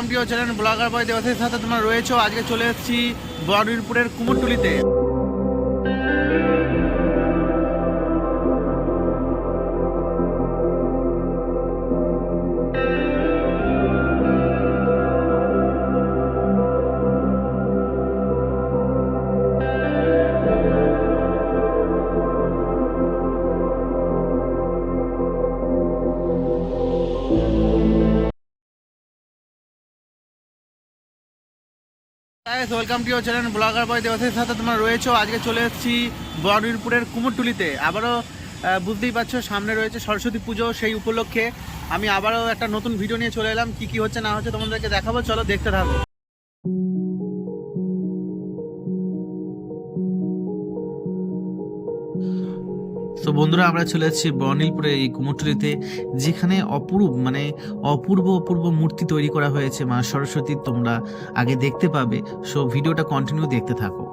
Welcome to your channel blogger boy দেবাসের সাথে তোমরা রয়েছো। আজকে চলে এসেছি বড়িরপুরের কুমোরটুলিতে। Welcome to channel blogger boy দেবাসের সাথে তোমরা রয়েছো। আজকে চলে এসেছি বড়িরপুরের কুমোরটুলিতে। আবারও বুঝতেই পারছ, সামনে রয়েছে সরস্বতী পুজো সেই উপলক্ষে। আমি আবারও একটা নতুন ভিডিও নিয়ে চলে এলাম, কি কি হচ্ছে না হচ্ছে তোমাদেরকে দেখাবো। চলো দেখতে থাকো। তো বন্ধুরা, আমরা চলে যাচ্ছি বর্ণিলপুরে এই কুমোরটুলিতে যেখানে অপরূপ মানে অপূর্ব অপূর্ব মূর্তি তৈরি করা হয়েছে মা সরস্বতীর তোমরা আগে দেখতে পাবে। সো ভিডিওটা কন্টিনিউ দেখতে থাকো।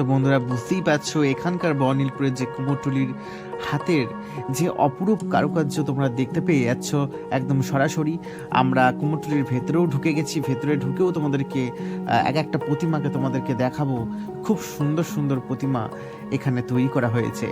তো বন্ধুরা বুঝতেই পারছ, এখানকার বর্ণিলপুরের যে কুমোরটুলির হাতের যে অপরূপ কারুকার্য তোমরা দেখতে পেয়ে যাচ্ছ একদম সরাসরি। আমরা কুমোরটুলির ভেতরেও ঢুকে গেছি, ভেতরে ঢুকেও তোমাদেরকে এক একটা প্রতিমাকে তোমাদেরকে দেখাবো। খুব সুন্দর সুন্দর প্রতিমা এখানে তৈরি করা হয়েছে।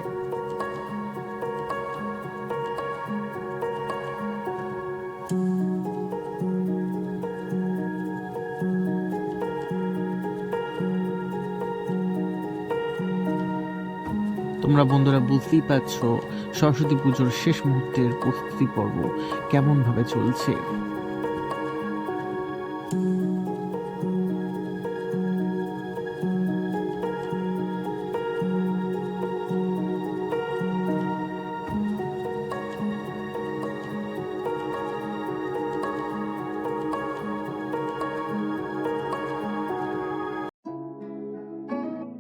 তোমরা বন্ধুরা বুঝতেই পারছ সরস্বতী পুজোর শেষ মুহূর্তের প্রস্তুতি পর্ব কেমনভাবে চলছে?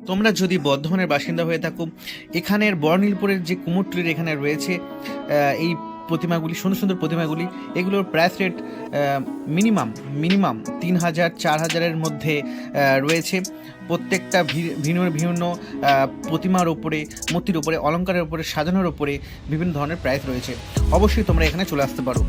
তোমরা যদি বর্ধমানের বাসিন্দা হয়ে থাকো, এখানের বর্ণিলপুরের যে কুমোরটুলির এখানে রয়েছে এই প্রতিমাগুলি, সুন্দর সুন্দর প্রতিমাগুলি, এগুলোর প্রাইস রেট মিনিমাম মিনিমাম তিন হাজার, চার হাজারের মধ্যে রয়েছে। প্রত্যেকটা ভিন্ন ভিন্ন প্রতিমার ওপরে মূর্তির ওপরে অলঙ্কারের ওপরে সাজানোর ওপরে বিভিন্ন ধরনের প্রাইস রয়েছে। অবশ্যই তোমরা এখানে চলে আসতে পারো।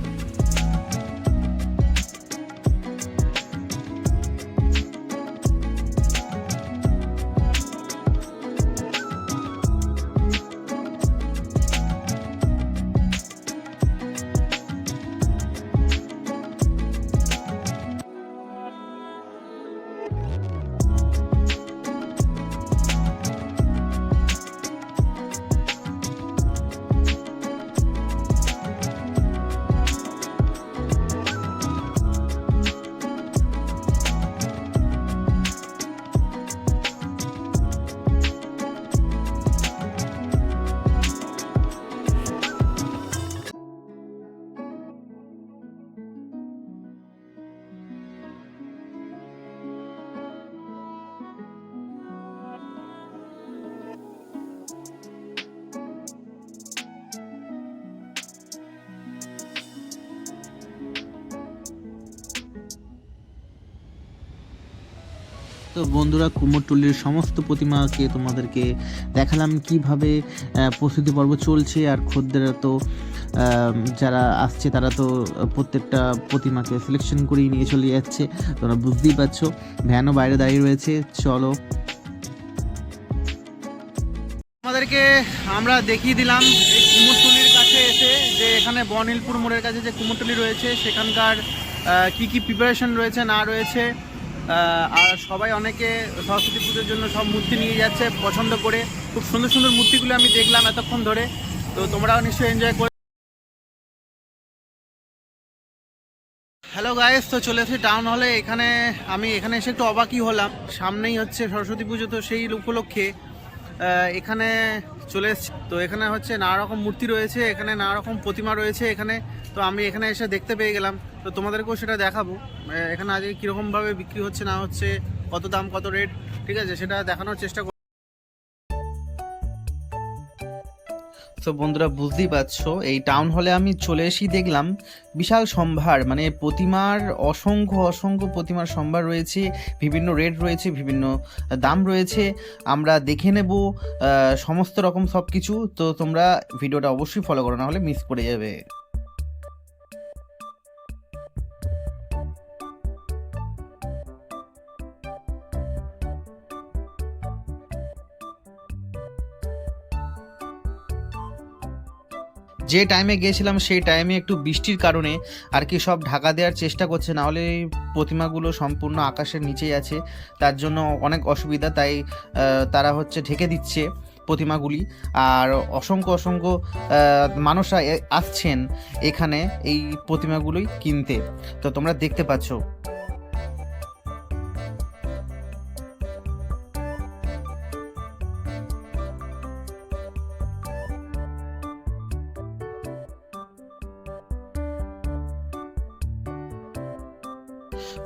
তো বন্ধুরা কুমোরটুলির সমস্ত প্রতিমাকে তোমাদেরকে দেখালাম কীভাবে প্রস্তুতি পর্ব চলছে আর খদ্দেররা তো যারা আসছে তারা তো প্রত্যেকটা প্রতিমাকে সিলেকশন করেই নিয়ে চলে যাচ্ছে। তোমরা বুঝতেই পারছ ভ্যানও বাইরে দাঁড়িয়ে রয়েছে, চলো। আমাদেরকে আমরা দেখিয়ে দিলাম কুমোরটুলির কাছে এসে যে এখানে বনিলপুর মোড়ের কাছে যে কুমোরটুলি রয়েছে, সেখানকার কি কি প্রিপারেশন রয়েছে, না রয়েছে। আর সবাই অনেকে সরস্বতী পুজোর জন্য সব মূর্তি নিয়ে যাচ্ছে, পছন্দ করে। খুব সুন্দর সুন্দর মূর্তিগুলো আমি দেখলাম এতক্ষণ ধরে। তো তোমরাও নিশ্চয়ই এনজয় করে হ্যালো গায়েস তো চলে এসেছি টাউন হলে এখানে আমি এখানে এসে একটু অবাকই হলাম। সামনেই হচ্ছে সরস্বতী পুজো তো সেই উপলক্ষে। এখানে চলে এসেছি। তো এখানে হচ্ছে নানা রকম মূর্তি রয়েছে, এখানে নানা রকম প্রতিমা রয়েছে এখানে। তো আমি এখানে এসে দেখতে পেয়ে গেলাম। তো তোমাদেরকেও সেটা দেখাবো। এখানে আজকে কীরকমভাবে বিক্রি হচ্ছে না হচ্ছে, কত দাম, কত রেট ঠিক আছে? সেটা দেখানোর চেষ্টা তো বন্ধুরা বুঝতেই পারছ, এই টাউন হলে আমি চলে এসেই দেখলাম বিশাল সম্ভার মানে প্রতিমার অসংখ্য অসংখ্য প্রতিমার সম্ভার রয়েছে, বিভিন্ন রেট রয়েছে, বিভিন্ন দাম রয়েছে। আমরা দেখে নেব সমস্ত রকম সব কিছু তো তোমরা ভিডিওটা অবশ্যই ফলো করো না হলে মিস করে যাবে। যে টাইমে গিয়েছিলাম, সেই টাইমে একটু বৃষ্টির কারণে আর কি সব ঢাকা দেওয়ার চেষ্টা করছে, না হলে প্রতিমাগুলো সম্পূর্ণ আকাশের নিচেই আছে। তার জন্য অনেক অসুবিধা, তাই তারা হচ্ছে ঢেকে দিচ্ছে প্রতিমাগুলি। আর অসংখ্য অসংখ্য মানুষরা আসছেন এখানে এই প্রতিমাগুলোই কিনতে। তো তোমরা দেখতে পাচ্ছ।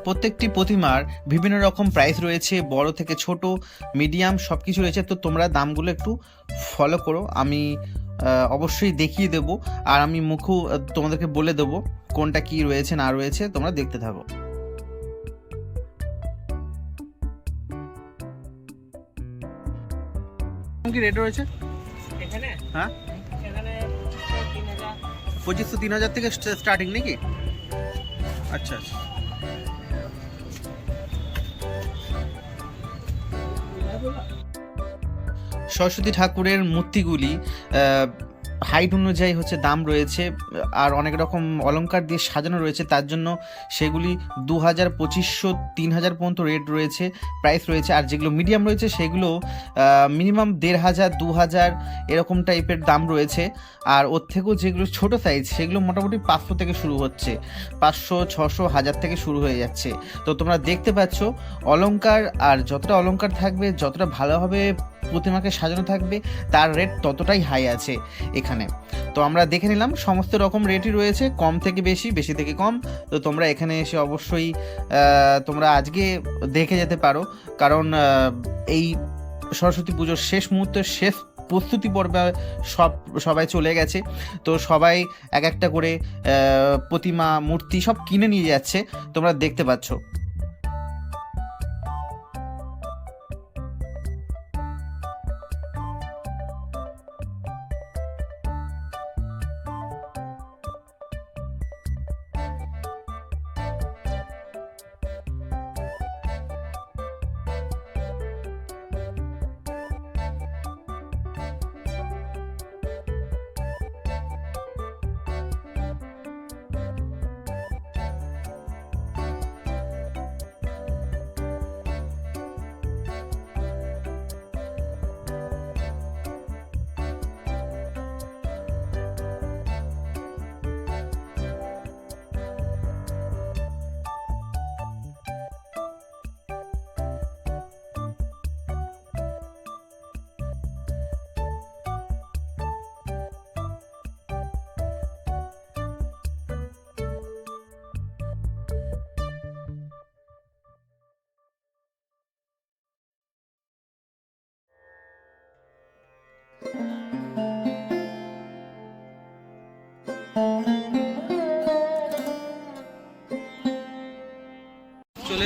প্রত্যেকটি প্রতিমার বিভিন্ন রকম প্রাইস রয়েছে বড় থেকে ছোট মিডিয়াম সব কিছু রয়েছে। তো তোমরা দামগুলো একটু ফলো করো। আমি অবশ্যই দেখিয়ে দেব। আর আমি মুখও তোমাদেরকে বলে দেবো কোনটা কি রয়েছে না রয়েছে। তোমরা দেখতে থাকো। কি রেট রয়েছে? এখানে? হ্যাঁ? এখানে পঁচিশশো তিন হাজার থেকে স্টার্টিং নাকি? আচ্ছা আচ্ছা। সরস্বতী ঠাকুরের মূর্তিগুলি হাইট অনুযায়ী হচ্ছে দাম রয়েছে, আর অনেক রকম অলঙ্কার দিয়ে সাজানো রয়েছে, তার জন্য সেগুলি দু হাজার পঁচিশশো তিন হাজার পর্যন্ত রেট রয়েছে প্রাইস রয়েছে, আর যেগুলো মিডিয়াম রয়েছে সেগুলো মিনিমাম দেড় হাজার দু হাজার এরকম টাইপের দাম রয়েছে, আর ওর থেকেও যেগুলো ছোট সাইজ সেগুলো মোটামুটি পাঁচশো থেকে শুরু হচ্ছে, পাঁচশো, ছশো, হাজার থেকে শুরু হয়ে যাচ্ছে। তো তোমরা দেখতে পাচ্ছ অলঙ্কার আর যতটা অলঙ্কার থাকবে, যতটা ভালোভাবে প্রতিমাকে সাজানো থাকবে, তার রেট ততটাই হাই আছে এখানে। তো আমরা দেখে নিলাম, সমস্ত রকম রেটই রয়েছে, কম থেকে বেশি বেশি থেকে কম। তো তোমরা এখানে এসে অবশ্যই তোমরা আজকে দেখে যেতে পারো। কারণ এই সরস্বতী পুজোর শেষ মুহূর্তের শেষ প্রস্তুতি পর্বে সব, সবাই চলে গেছে। তো সবাই এক একটা করে প্রতিমা, মূর্তি সব কিনে নিয়ে যাচ্ছে। তোমরা দেখতে পাচ্ছ।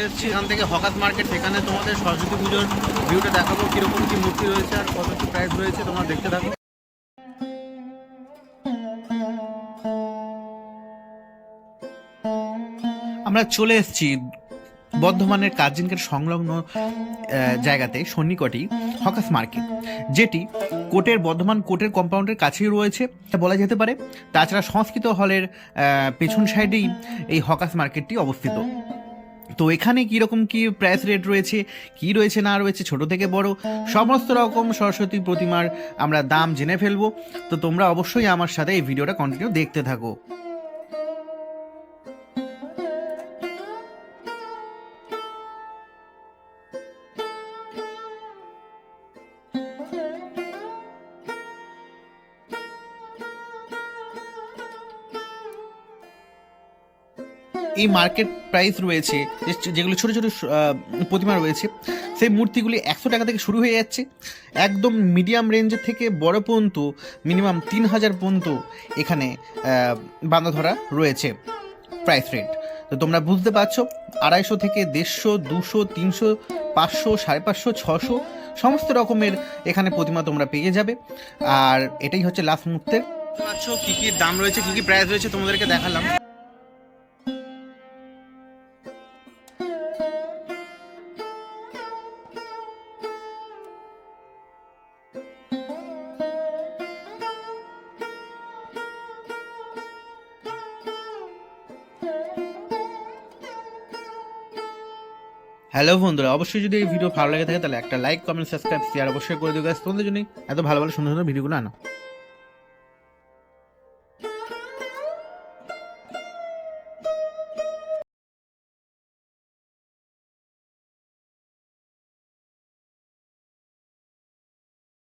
এসেছি, এখান থেকে হকাত মার্কেট, সেখানে তোমাদের সরস্বতী পুজোর ভিউটা দেখাবো, কীরকম কি মূর্তি রয়েছে আর কত কি প্রাইস রয়েছে, তোমরা দেখতে থাকো। আমরা চলে এসেছি বর্ধমানের কাজিনকের সংলগ্ন জায়গাতে সন্নিকটি হকাস মার্কেট, যেটি কোর্টের বর্ধমান কোটের কম্পাউন্ডের কাছেই রয়েছে বলা যেতে পারে। তাছাড়া সংস্কৃত হলের পেছন সাইডেই এই হকাস মার্কেটটি অবস্থিত। তো এখানে কীরকম কি প্রাইস রেট রয়েছে, কি রয়েছে, না রয়েছে, ছোট থেকে বড়, সমস্ত রকম সরস্বতী প্রতিমার আমরা দাম জেনে ফেলব। তো তোমরা অবশ্যই আমার সাথে এই ভিডিওটা কন্টিনিউ দেখতে থাকো। এই মার্কেট প্রাইস রয়েছে যেগুলো ছোটো ছোটো প্রতিমা রয়েছে, সেই মূর্তিগুলি একশো টাকা থেকে শুরু হয়ে যাচ্ছে। একদম মিডিয়াম রেঞ্জের থেকে বড় পর্যন্ত মিনিমাম তিন হাজার পর্যন্ত এখানে বাঁধা ধরা রয়েছে প্রাইস রেট তো তোমরা বুঝতে পারছ, আড়াইশো থেকে দেড়শো, দুশো, তিনশো, পাঁচশো, সাড়ে পাঁচশো, ছশো, সমস্ত রকমের এখানে প্রতিমা তোমরা পেয়ে যাবে। আর এটাই হচ্ছে লাস্ট মুহূর্তের। পাচ্ছ কি কি দাম রয়েছে, কি কি প্রাইস রয়েছে তোমাদেরকে দেখালাম। হ্যালো বন্ধুরা, অবশ্যই যদি এই ভিডিও ভালো লাগে থাকে তাহলে একটা লাইক কমেন্ট সাবস্ক্রাইব শেয়ার অবশ্যই করে দিও guys। তোমাদের জন্য এত ভালো ভালো সুন্দর সুন্দর ভিডিওগুলো আনো